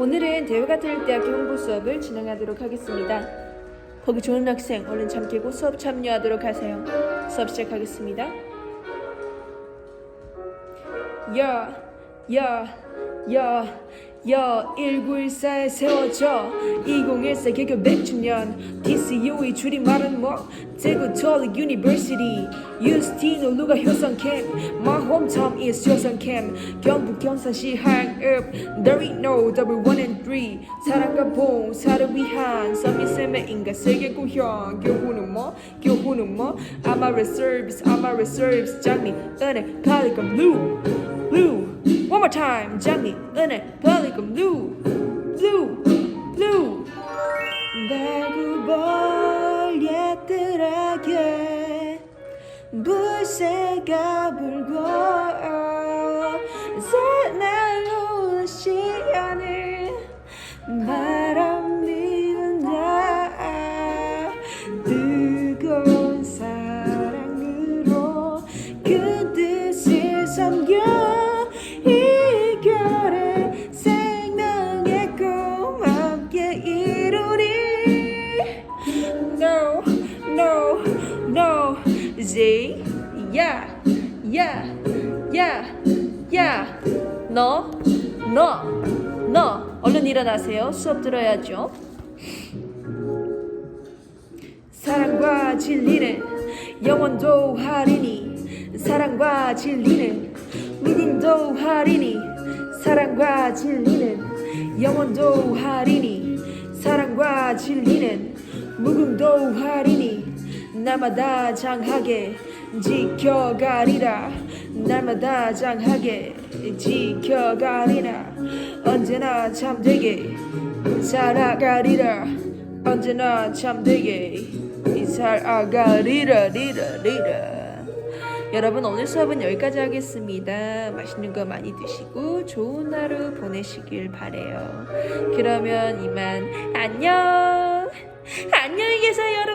오늘은 대우가톨대학교 홍보 수업을 진행하도록 하겠습니다. 거기 좋은 학생 얼른 잠 깨고 수업 참여하도록 하세요. 수업 시작하겠습니다. 야, 야, 야, 야, 1914에 세워져. 2014 개교 100주년. DCU의 줄임말은 뭐? 대구톨릭 유니버시티 유스티노 누가 효성캠. My hometown is 효성캠. 경북 경산시 항읍. There ain't no double one and three. 사랑과 봉사를 위한 서비스의 인간 세계 구형. 교훈은 뭐? 교훈은 뭐? I'm a reserves, I'm a reserves. 장미 은혜 blue blue One more time 장미 은혜 팔리금 blue blue blue 달구벌 얘들에게 불새가 불고 새날로 시간을 바람이 분다 뜨거운 사랑으로 그뜻 Z 야, 야, 야, 야 너, 너, 너. 얼른 일어나세요. 수업 들어야죠. 사랑과 진리는 영원도 하리니 사랑과 진리는 누군도 하리니 사랑과 진리는 영원도 하리니 사랑과 진리는 무궁도 하리니 날마다 장하게 지켜가리라 날마다 장하게 지켜가리라 언제나 참되게 살아가리라 언제나 참되게 살아가리라 리라 리라 여러분 오늘 수업은 여기까지 하겠습니다. 맛있는 거 많이 드시고 좋은 하루 보내시길 바래요. 그러면 이만 안녕. 안녕히 계세요 여러분.